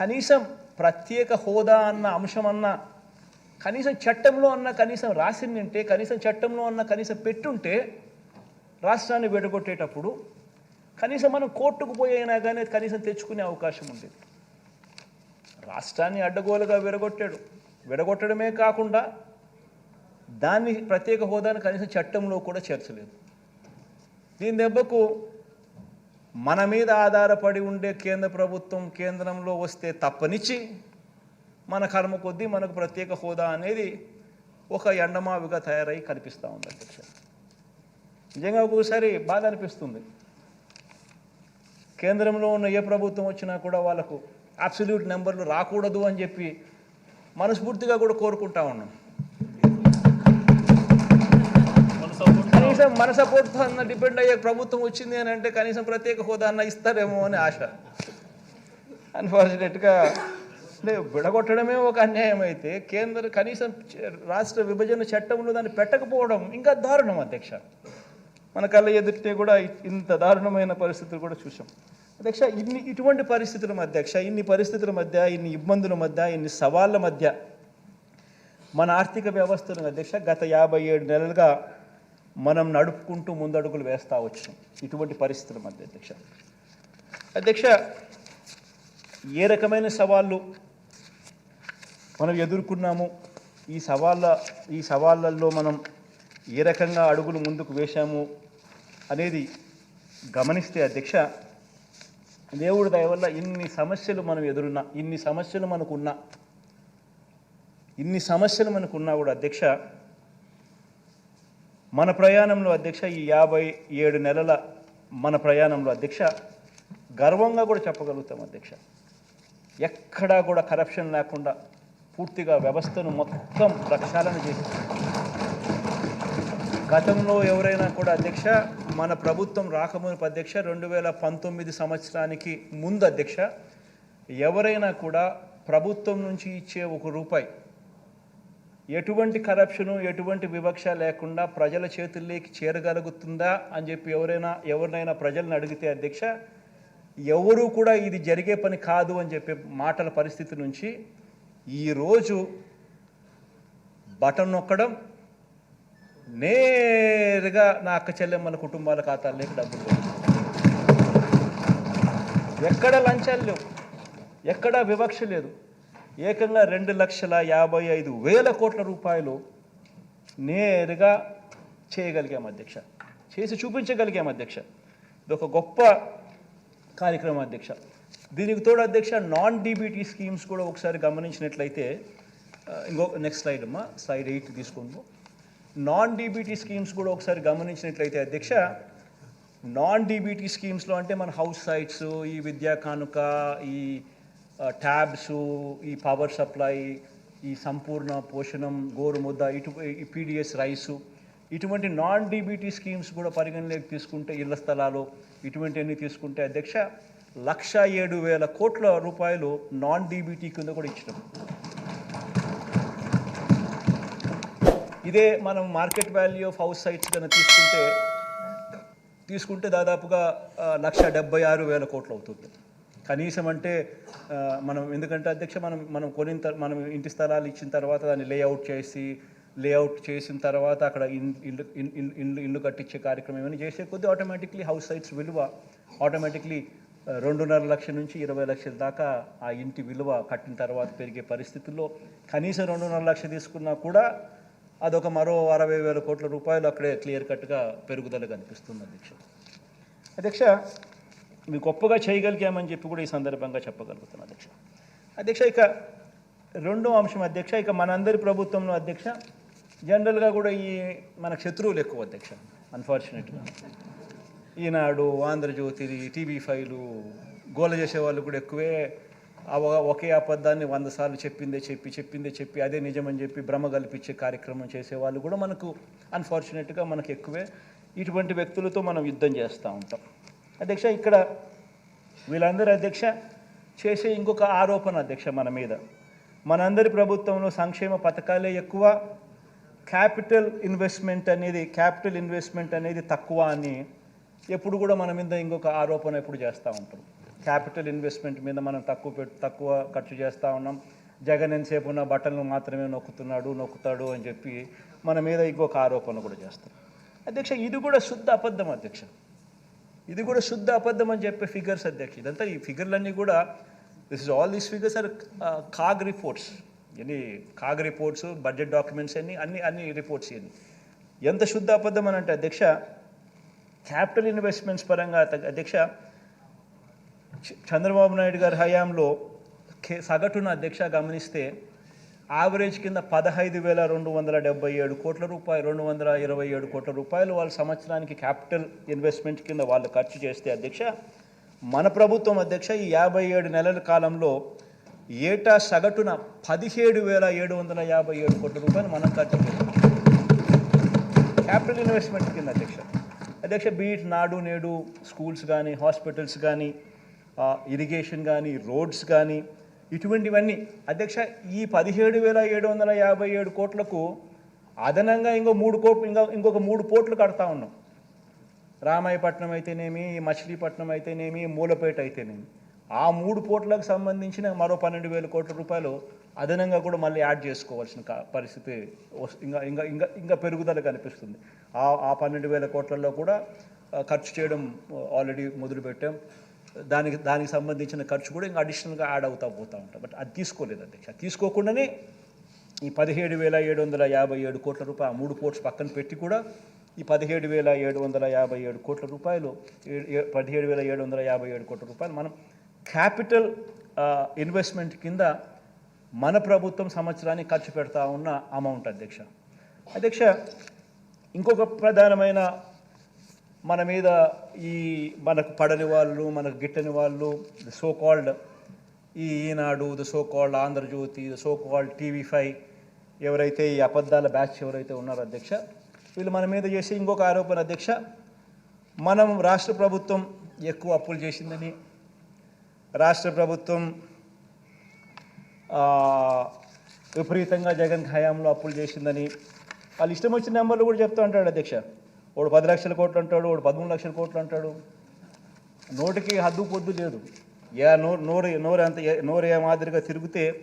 కనీసం ప్రత్యేక హోదా అన్న అంశం అన్న కనీసం చట్టంలో అన్న కనీసం రాసిందంటే కనీసం చట్టంలో అన్న కనీసం పెట్టుంటే రాష్ట్రాన్ని విడగొట్టేటప్పుడు కనీసం మనం కోర్టుకు పోయినా కానీ కనీసం తెచ్చుకునే అవకాశం ఉండేది. రాష్ట్రాన్ని అడ్డగోలుగా విడగొట్టాడు. విడగొట్టడమే కాకుండా దాన్ని ప్రత్యేక హోదాను కనీసం చట్టంలో కూడా చేర్చలేదు. దీని దెబ్బకు మన మీద ఆధారపడి ఉండే కేంద్ర ప్రభుత్వం కేంద్రంలో వస్తే తప్పనిచ్చి మన కర్మ కొద్దీ మనకు ప్రత్యేక హోదా అనేది ఒక ఎండమావిగా తయారై కనిపిస్తూ ఉంది అధ్యక్ష. నిజంగా ఒక్కోసారి బాధ అనిపిస్తుంది. కేంద్రంలో ఉన్న ఏ ప్రభుత్వం వచ్చినా కూడా వాళ్ళకు అబ్సల్యూట్ నెంబర్లు రాకూడదు అని చెప్పి మనస్ఫూర్తిగా కూడా కోరుకుంటా ఉన్నాం. కనీసం మన సపోర్ట్ అన్న డిపెండ్ అయ్యే ప్రభుత్వం వచ్చింది అని అంటే కనీసం ప్రత్యేక హోదా అన్న ఇస్తారేమో అని ఆశ. అన్ఫార్చునేట్గా అంటే విడగొట్టడమే ఒక అన్యాయం అయితే కేంద్ర కనీసం రాష్ట్ర విభజన చట్టంలో దాన్ని పెట్టకపోవడం ఇంకా దారుణం అధ్యక్ష. మన కళ్ళ ఎదుటితే కూడా ఇంత దారుణమైన పరిస్థితులు కూడా చూసాం అధ్యక్ష ఇన్ని ఇటువంటి పరిస్థితుల మధ్య అధ్యక్ష ఇన్ని పరిస్థితుల మధ్య ఇన్ని ఇబ్బందుల మధ్య ఇన్ని సవాళ్ళ మధ్య మన ఆర్థిక వ్యవస్థను అధ్యక్ష గత యాభై ఏడు నెలలుగా మనం నడుపుకుంటూ ముందడుగులు వేస్తూ వచ్చాం. ఇటువంటి పరిస్థితుల మధ్య అధ్యక్ష. అధ్యక్ష ఏ రకమైన సవాళ్ళు మనం ఎదుర్కొన్నాము? ఈ సవాళ్ళ ఈ సవాళ్ళల్లో మనం ఏ రకంగా అడుగులు ముందుకు వేశాము అనేది గమనిస్తే అధ్యక్ష దేవుడి దయ వల్ల ఇన్ని సమస్యలు మనం ఎదురున్నా ఇన్ని సమస్యలు మనకున్నా ఇన్ని సమస్యలు మనకున్నా కూడా అధ్యక్ష మన ప్రయాణంలో అధ్యక్ష ఈ యాభై ఏడు నెలల మన ప్రయాణంలో అధ్యక్ష గర్వంగా కూడా చెప్పగలుగుతాం అధ్యక్ష. ఎక్కడా కూడా కరప్షన్ లేకుండా పూర్తిగా వ్యవస్థను మొత్తం ప్రక్షాళన చేసి గతంలో ఎవరైనా కూడా అధ్యక్ష మన ప్రభుత్వం రాకమునుపు అధ్యక్ష రెండు వేల పంతొమ్మిది సంవత్సరానికి ముందు అధ్యక్ష ఎవరైనా కూడా ప్రభుత్వం నుంచి ఇచ్చే ఒక రూపాయి ఎటువంటి కరప్షను ఎటువంటి వివక్ష లేకుండా ప్రజల చేతుల్లోకి చేరగలుగుతుందా అని చెప్పి ఎవరైనా ఎవరినైనా ప్రజలను అడిగితే అధ్యక్ష ఎవరూ కూడా ఇది జరిగే పని కాదు అని చెప్పే మాటల పరిస్థితి నుంచి ఈరోజు బటన్ నొక్కడం నేరుగా నా అక్క చెల్లెమ్మల కుటుంబాల ఖాతాల్లోకి డబ్బులు ఎక్కడ లంచాలు లేవు ఎక్కడ వివక్ష లేదు. ఏకంగా రెండు లక్షల యాభై ఐదు వేల కోట్ల రూపాయలు నేరుగా చేయగలిగాం అధ్యక్ష. చేసి చూపించగలిగాం అధ్యక్ష. ఇది ఒక గొప్ప కార్యక్రమం అధ్యక్ష. దీనికి తోడు అధ్యక్ష నాన్ డీబీటీ స్కీమ్స్ కూడా ఒకసారి గమనించినట్లయితే ఇంకో నెక్స్ట్ స్లైడ్ అమ్మా స్లైడ్ ఎయిట్ తీసుకోండి నాన్ డీబీటీ స్కీమ్స్ కూడా ఒకసారి గమనించినట్లయితే అధ్యక్ష నాన్ డీబీటీ స్కీమ్స్లో అంటే మన హౌస్ సైట్స్ ఈ విద్యా కానుక ఈ ట్యాబ్స్ ఈ పవర్ సప్లై ఈ సంపూర్ణ పోషణం గోరుముద్ద ఇటు ఈ పీడిఎస్ రైసు ఇటువంటి నాన్ డీబీటీ స్కీమ్స్ కూడా పరిగణలోకి తీసుకుంటే ఇళ్ళ స్థలాలు ఇటువంటివన్నీ తీసుకుంటే అధ్యక్ష లక్ష ఏడు వేల కోట్ల రూపాయలు నాన్ డీబీటీ కింద కూడా ఇచ్చినాం. ఇదే మనం market value of house sites కనుక తీసుకుంటే తీసుకుంటే దాదాపుగా లక్ష డెబ్బై ఆరు వేల కోట్లు అవుతుంది. కనీసం అంటే మనం ఎందుకంటే అధ్యక్ష మనం మనం కొనిన తర్- మనం ఇంటి స్థలాలు ఇచ్చిన తర్వాత దాన్ని లేఅవుట్ చేసి లేఅవుట్ చేసిన తర్వాత అక్కడ ఇల్లు ఇన్- ఇల్లు ఇల్లు కట్టించే కార్యక్రమం ఏమైనా చేసే కొద్దీ ఆటోమేటిక్లీ హౌస్ సైట్స్ విలువ ఆటోమేటిక్లీ రెండున్నర లక్షల నుంచి ఇరవై లక్షల దాకా ఆ ఇంటి విలువ కట్టిన తర్వాత పెరిగే పరిస్థితుల్లో కనీసం రెండున్నర లక్షలు తీసుకున్నా కూడా అదొక మరో అరవై వేల కోట్ల రూపాయలు అక్కడే క్లియర్ కట్గా పెరుగుదల కనిపిస్తుంది అధ్యక్ష. అధ్యక్ష మీ గొప్పగా చేయగలిగామని చెప్పి కూడా ఈ సందర్భంగా చెప్పగలుగుతున్నాను అధ్యక్ష. అధ్యక్ష ఇక రెండో అంశం అధ్యక్ష ఇక మనందరి ప్రభుత్వంలో అధ్యక్ష జనరల్గా కూడా ఈ మన శత్రువులు ఎక్కువ అధ్యక్ష అన్ఫార్చునేట్గా ఈనాడు ఆంధ్రజ్యోతి టీవీ ఫైలు గోల చేసే వాళ్ళు కూడా ఎక్కువే ఒకే అబద్ధాన్ని వంద సార్లు చెప్పిందే చెప్పి చెప్పిందే చెప్పి అదే నిజమని చెప్పి భ్రమ కల్పించే కార్యక్రమం చేసే వాళ్ళు కూడా మనకు అన్ఫార్చునేట్గా మనకు ఎక్కువే. ఇటువంటి వ్యక్తులతో మనం యుద్ధం చేస్తూ ఉంటాం. అధ్యక్ష ఇక్కడ వీళ్ళందరూ అధ్యక్ష చేసే ఇంకొక ఆరోపణ అధ్యక్ష మన మీద. మనందరి ప్రభుత్వంలో సంక్షేమ పథకాలే ఎక్కువ. క్యాపిటల్ ఇన్వెస్ట్మెంట్ అనేది క్యాపిటల్ ఇన్వెస్ట్మెంట్ అనేది తక్కువ అని ఎప్పుడు కూడా మన మీద ఇంకొక ఆరోపణ ఎప్పుడు చేస్తూ ఉంటాం క్యాపిటల్ ఇన్వెస్ట్మెంట్ మీద మనం తక్కువ పెట్టు తక్కువ ఖర్చు చేస్తూ ఉన్నాం. జగన్ ఎంతసేపు ఉన్న బట్టలను మాత్రమే నొక్కుతున్నాడు నొక్కుతాడు అని చెప్పి మన మీద ఇంకొక ఆరోపణ కూడా చేస్తారు. అధ్యక్ష ఇది కూడా శుద్ధ అబద్ధం అధ్యక్ష. ఇది కూడా శుద్ధ అబద్ధం అని చెప్పే ఫిగర్స్ అధ్యక్ష ఇదంతా ఈ ఫిగర్లన్నీ కూడా this is all these figures are CAG reports ఎన్ని కాగ్ రిపోర్ట్స్ బడ్జెట్ డాక్యుమెంట్స్ అన్ని అన్ని అన్ని రిపోర్ట్స్ ఇవన్నీ. ఎంత శుద్ధ అబద్ధం అని అంటే అధ్యక్ష క్యాపిటల్ ఇన్వెస్ట్మెంట్స్ పరంగా అధ్యక్ష చ- చంద్రబాబు నాయుడు గారి హయాంలో కే- సగటున అధ్యక్ష గమనిస్తే యావరేజ్ కింద పదహైదు వేల రెండు వందల డెబ్బై ఏడు కోట్ల రూపాయలు రెండు వందల ఇరవై ఏడు కోట్ల రూపాయలు వాళ్ళ సంవత్సరానికి క్యాపిటల్ ఇన్వెస్ట్మెంట్ కింద వాళ్ళు ఖర్చు చేస్తే అధ్యక్ష మన ప్రభుత్వం అధ్యక్ష ఈ యాభై ఏడు నెలల కాలంలో ఏటా సగటున పదిహేడు వేల ఏడు వందల యాభై ఏడు కోట్ల రూపాయలు మనం ఖర్చు చేస్తాం క్యాపిటల్ ఇన్వెస్ట్మెంట్ కింద అధ్యక్ష. అధ్యక్ష బీట్ నాడు నేడు స్కూల్స్ కానీ హాస్పిటల్స్ కానీ ఇరిగేషన్ కానీ రోడ్స్ కానీ ఇటువంటివన్నీ. అధ్యక్ష ఈ పదిహేడు వేల ఏడు వందల యాభై ఏడు కోట్లకు అదనంగా ఇంకో మూడు కోట్లు ఇంకా ఇంకొక మూడు కోట్లు కడతా ఉన్నాం. రామాయపట్నం అయితేనేమి మచిలీపట్నం అయితేనేమి మూలపేట అయితేనేమి. ఆ మూడు కోట్లకు సంబంధించిన మరో పన్నెండు వేల కోట్ల రూపాయలు అదనంగా కూడా మళ్ళీ యాడ్ చేసుకోవాల్సిన పరిస్థితి ఇంకా ఇంకా ఇంకా ఇంకా పెరుగుదల కనిపిస్తుంది. ఆ ఆ పన్నెండు వేల కోట్లలో కూడా ఖర్చు చేయడం ఆల్రెడీ మొదలుపెట్టాం. దానికి దానికి సంబంధించిన ఖర్చు కూడా ఇంకా అడిషనల్గా యాడ్ అవుతా పోతూ ఉంటాం. బట్ అది తీసుకోలేదు అధ్యక్ష. తీసుకోకుండానే ఈ పదిహేడు వేల ఏడు వందల యాభై ఏడు కోట్ల రూపాయలు ఆ మూడు పోర్ట్స్ పక్కన పెట్టి కూడా ఈ పదిహేడు వేల ఏడు వందల యాభై ఏడు కోట్ల రూపాయలు ఏ- పదిహేడు వేల ఏడు వందల యాభై ఏడు కోట్ల రూపాయలు మనం క్యాపిటల్ ఇన్వెస్ట్మెంట్ కింద మన ప్రభుత్వం సంవత్సరానికి ఖర్చు పెడతా ఉన్న అమౌంట్ అధ్యక్ష. అధ్యక్ష ఇంకొక ప్రధానమైన మన మీద ఈ మనకు పడని వాళ్ళు మనకు గిట్టని వాళ్ళు ద సో కాల్డ్ ఈ Eenadu the so called Andhrajyothy the so called TV five ఎవరైతే ఈ అబద్ధాల బ్యాచ్ ఎవరైతే ఉన్నారో అధ్యక్ష వీళ్ళు మన మీద చేసే ఇంకొక ఆరోపణ అధ్యక్ష మనం రాష్ట్ర ప్రభుత్వం ఎక్కువ అప్పులు చేసిందని రాష్ట్ర ప్రభుత్వం విపరీతంగా జగన్ హయాంలో అప్పులు చేసిందని వాళ్ళు ఇష్టం వచ్చిన నెంబర్లు కూడా చెప్తూ ఉంటాడు అధ్యక్ష. వాడు పది లక్షల కోట్లు అంటాడు వాడు పదమూడు లక్షల కోట్లు అంటాడు. నోటికి హద్దు పొద్దు లేదు. ఏ నోరు నోరు నోరు అంత నోరు ఏ మాదిరిగా తిరిగితే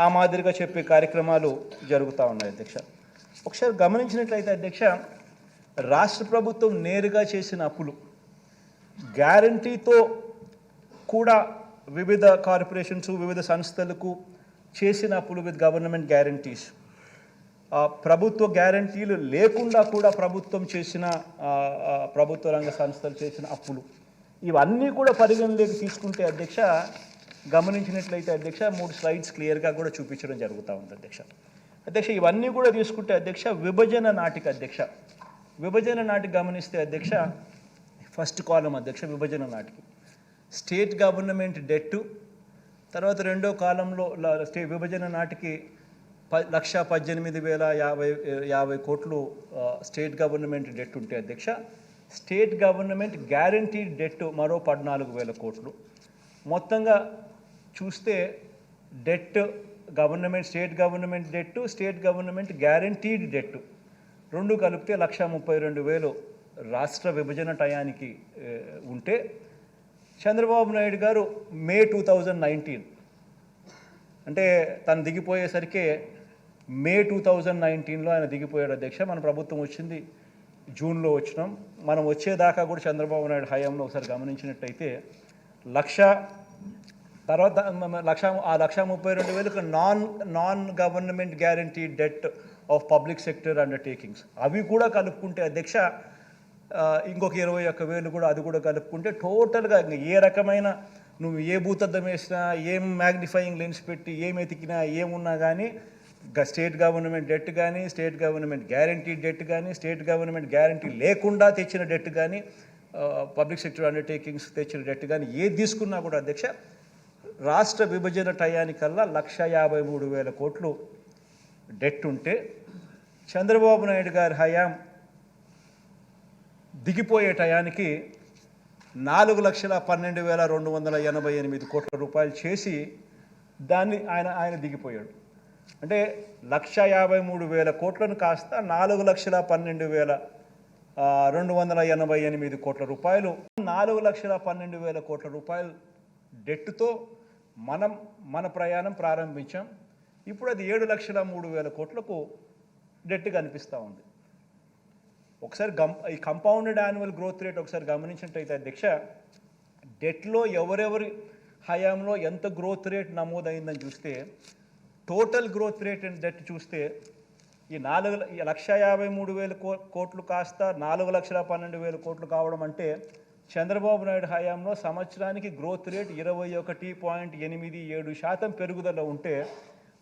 ఆ మాదిరిగా చెప్పే కార్యక్రమాలు జరుగుతూ ఉన్నాయి అధ్యక్ష. ఒకసారి గమనించినట్లయితే అధ్యక్ష రాష్ట్ర ప్రభుత్వం నేరుగా చేసిన అప్పులు గ్యారంటీతో కూడా వివిధ కార్పొరేషన్స్ వివిధ సంస్థలకు చేసిన అప్పులు విత్ గవర్నమెంట్ గ్యారంటీస్. ప్రభుత్వ గ్యారంటీలు లేకుండా కూడా ప్రభుత్వం చేసిన ప్రభుత్వ రంగ సంస్థలు చేసిన అప్పులు. ఇవన్నీ కూడా పరిగణలోకి తీసుకుంటే అధ్యక్ష గమనించినట్లయితే అధ్యక్ష మూడు స్లైడ్స్ క్లియర్గా కూడా చూపించడం జరుగుతూ ఉంది అధ్యక్ష. అధ్యక్ష ఇవన్నీ కూడా తీసుకుంటే అధ్యక్ష విభజన నాటికి అధ్యక్ష. విభజన నాటి గమనిస్తే అధ్యక్ష ఫస్ట్ కాలం అధ్యక్ష విభజన నాటికి. స్టేట్ గవర్నమెంట్ డెట్టు తర్వాత రెండో కాలంలో స్టే విభజన నాటికి లక్ష పద్దెనిమిది వేల యాభై యాభై కోట్లు స్టేట్ గవర్నమెంట్ డెట్ ఉంటే అధ్యక్ష స్టేట్ గవర్నమెంట్ గ్యారంటీడ్ డెట్ మరో పద్నాలుగు వేల కోట్లు. మొత్తంగా చూస్తే debt government state government debt state government guaranteed debt. రెండు కలిపితే లక్ష ముప్పై రెండు వేలు రాష్ట్ర విభజన టయానికి ఉంటే చంద్రబాబు నాయుడు గారు మే టూ థౌజండ్ నైన్టీన్. అంటే తను దిగిపోయేసరికి మే టూ థౌజండ్ నైన్టీన్లో ఆయన దిగిపోయాడు అధ్యక్ష. మన ప్రభుత్వం వచ్చింది జూన్లో వచ్చినాం. మనం వచ్చేదాకా కూడా చంద్రబాబు నాయుడు హయాంలో ఒకసారి గమనించినట్టయితే లక్ష తర్వాత లక్ష ఆ లక్ష ముప్పై రెండు వేలకు non non government guarantee debt of public sector undertakings అవి కూడా కలుపుకుంటే అధ్యక్ష ఇంకొక ఇరవై ఒక్క వేలు కూడా అది కూడా కలుపుకుంటే టోటల్గా ఏ రకమైన నువ్వు ఏ భూతద్దం వేసినా ఏం మ్యాగ్నిఫైయింగ్ లెన్స్ పెట్టి ఏం ఎతికినా ఏమున్నా కానీ స్టేట్ గవర్నమెంట్ డెట్ కానీ స్టేట్ గవర్నమెంట్ గ్యారంటీ డెట్ కానీ స్టేట్ గవర్నమెంట్ గ్యారంటీ లేకుండా తెచ్చిన డెట్ కానీ పబ్లిక్ సెక్టర్ అండర్టేకింగ్స్ తెచ్చిన డెట్ కానీ ఏది తీసుకున్నా కూడా అధ్యక్ష రాష్ట్ర విభజన టయానికల్లా లక్ష యాభై మూడు వేల కోట్లు డెట్ ఉంటే చంద్రబాబు నాయుడు గారి హయాం దిగిపోయే టయానికి నాలుగు లక్షల పన్నెండు వేల రెండు వందల ఎనభై ఎనిమిది కోట్ల రూపాయలు చేసి దాన్ని ఆయన ఆయన దిగిపోయాడు. అంటే లక్ష యాభై మూడు వేల కోట్లను కాస్త నాలుగు లక్షల పన్నెండు వేల రెండు వందల ఎనభై ఎనిమిది కోట్ల రూపాయలు. నాలుగు లక్షల పన్నెండు వేల కోట్ల రూపాయలు డెట్తో మనం మన ప్రయాణం ప్రారంభించాం. ఇప్పుడు అది ఏడు లక్షల మూడు వేల కోట్లకు డెట్ కనిపిస్తూ ఉంది. ఒకసారి గం ఈ కంపౌండెడ్ యాన్యువల్ గ్రోత్ రేట్ ఒకసారి గమనించినట్టయితే అధ్యక్ష డెట్లో ఎవరెవరి హయాంలో ఎంత గ్రోత్ రేట్ నమోదైందని చూస్తే total growth rate and debt చూస్తే ఈ నాలుగు లక్ష యాభై మూడు వేల కో- కోట్లు కాస్త నాలుగు లక్షల పన్నెండు వేల కోట్లు కావడం అంటే చంద్రబాబు నాయుడు హయాంలో సంవత్సరానికి గ్రోత్ రేట్ ఇరవై ఒకటి పాయింట్ ఎనిమిది ఏడు శాతం పెరుగుదల ఉంటే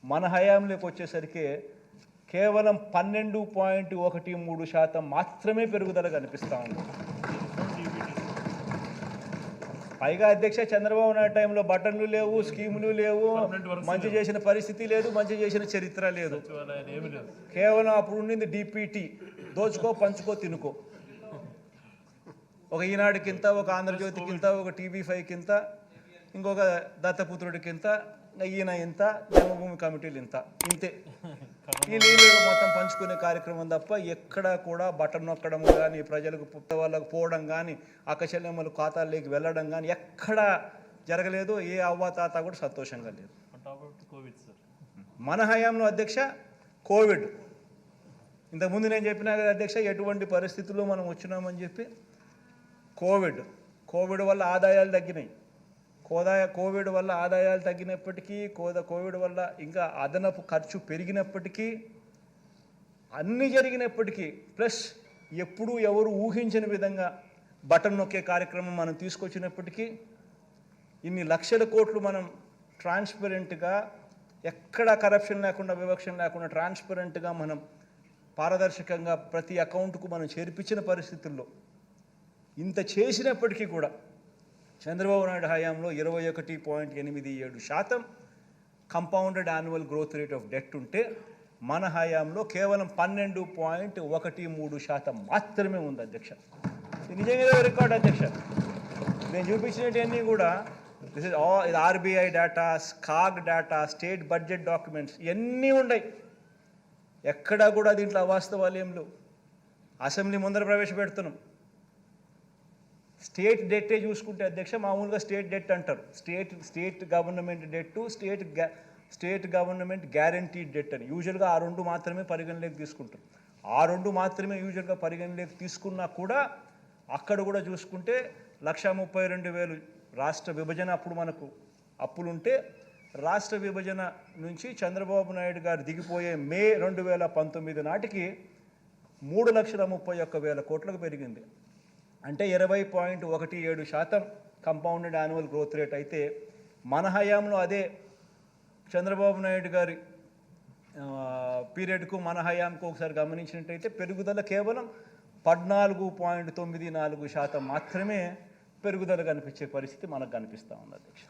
మన హయాంలోకి వచ్చేసరికి కేవలం పన్నెండు పాయింట్ ఒకటి మూడు శాతం మాత్రమే పెరుగుదల కనిపిస్తూ ఉంది. పైగా అధ్యక్ష చంద్రబాబు నాయుడు టైంలో బటన్లు లేవు స్కీములు లేవు. మంచి చేసిన పరిస్థితి లేదు మంచి చేసిన చరిత్ర లేదు. కేవలం అప్పుడు ఉండింది డిపిటి దోచుకో పంచుకో తినుకో. ఒక ఈనాడుకింత ఒక ఆంధ్రజ్యోతికింత ఒక టీవీ ఫైవ్కింత ఇంకొక దత్తపుత్రుడికింత ఇంకా ఈయన ఇంత జన్మభూమి కమిటీలు ఇంత. ఇంతే. ఈ నీళ్ళు మొత్తం పంచుకునే కార్యక్రమం తప్ప ఎక్కడా కూడా బటన్ నొక్కడం కానీ ప్రజలకు పుట్ట వాళ్ళకు పోవడం కానీ అక్కచెల్లెమ్మలు ఖాతాల్లోకి వెళ్ళడం కానీ ఎక్కడా జరగలేదు. ఏ అవ్వ తాత కూడా సంతోషంగా లేదు. మన హయాంలో అధ్యక్ష కోవిడ్. ఇంతకుముందు నేను చెప్పినా కదా అధ్యక్ష ఎటువంటి పరిస్థితుల్లో మనం వచ్చినామని చెప్పి కోవిడ్. కోవిడ్ వల్ల ఆదాయాలు తగ్గినాయి. కోదాయ కోవిడ్ వల్ల ఆదాయాలు తగ్గినప్పటికీ కోద కోవిడ్ వల్ల ఇంకా అదనపు ఖర్చు పెరిగినప్పటికీ అన్నీ జరిగినప్పటికీ ప్లస్ ఎప్పుడూ ఎవరు ఊహించని విధంగా బటన్ నొక్కే కార్యక్రమం మనం తీసుకొచ్చినప్పటికీ ఇన్ని లక్షల కోట్లు మనం ట్రాన్స్పరెంట్గా ఎక్కడ కరప్షన్ లేకుండా వివక్షం లేకుండా ట్రాన్స్పరెంట్గా మనం పారదర్శకంగా ప్రతి అకౌంట్కు మనం చేర్పించిన పరిస్థితుల్లో ఇంత చేసినప్పటికీ కూడా చంద్రబాబు నాయుడు హయాంలో ఇరవై ఒకటి పాయింట్ ఎనిమిది ఏడు శాతం compounded annual growth rate of debt ఉంటే మన హయాంలో కేవలం పన్నెండు పాయింట్ ఒకటి మూడు శాతం మాత్రమే ఉంది అధ్యక్ష. నిజంగా రికార్డ్ అధ్యక్ష. నేను చూపించినవన్నీ కూడా దిస్ ఇస్ ఆల్ ఇది RBI data CAG data state budget documents ఇవన్నీ ఉన్నాయి. ఎక్కడా కూడా దీంట్లో అవాస్తవాలు ఏం లేవు. అసెంబ్లీ ముందర ప్రవేశపెడుతున్నాం. స్టేట్ డెట్టే చూసుకుంటే అధ్యక్ష మామూలుగా స్టేట్ డెట్ అంటారు. State state government debt state గ్యా స్టేట్ గవర్నమెంట్ గ్యారంటీ డెట్ అని. యూజువల్గా ఆ రెండు మాత్రమే పరిగణలోకి తీసుకుంటారు. ఆ రెండు మాత్రమే యూజువల్గా పరిగణలోకి తీసుకున్నా కూడా అక్కడ కూడా చూసుకుంటే లక్ష ముప్పై రెండు వేలు రాష్ట్ర విభజన అప్పుడు మనకు అప్పులుంటే రాష్ట్ర విభజన నుంచి చంద్రబాబు నాయుడు గారు దిగిపోయే మే రెండు వేల పంతొమ్మిది నాటికి మూడు లక్షల ముప్పై ఒక్క వేల కోట్లకు పెరిగింది. అంటే ఇరవై పాయింట్ ఒకటి ఏడు శాతం కంపౌండెడ్ యాన్యువల్ గ్రోత్ రేట్ అయితే మన హయాంలో అదే చంద్రబాబు నాయుడు గారి పీరియడ్కు మన హయాంకు ఒకసారి గమనించినట్టయితే పెరుగుదల కేవలం పద్నాలుగు పాయింట్ తొమ్మిది నాలుగు శాతం మాత్రమే పెరుగుదల కనిపించే పరిస్థితి మనకు కనిపిస్తూ ఉంది అధ్యక్ష.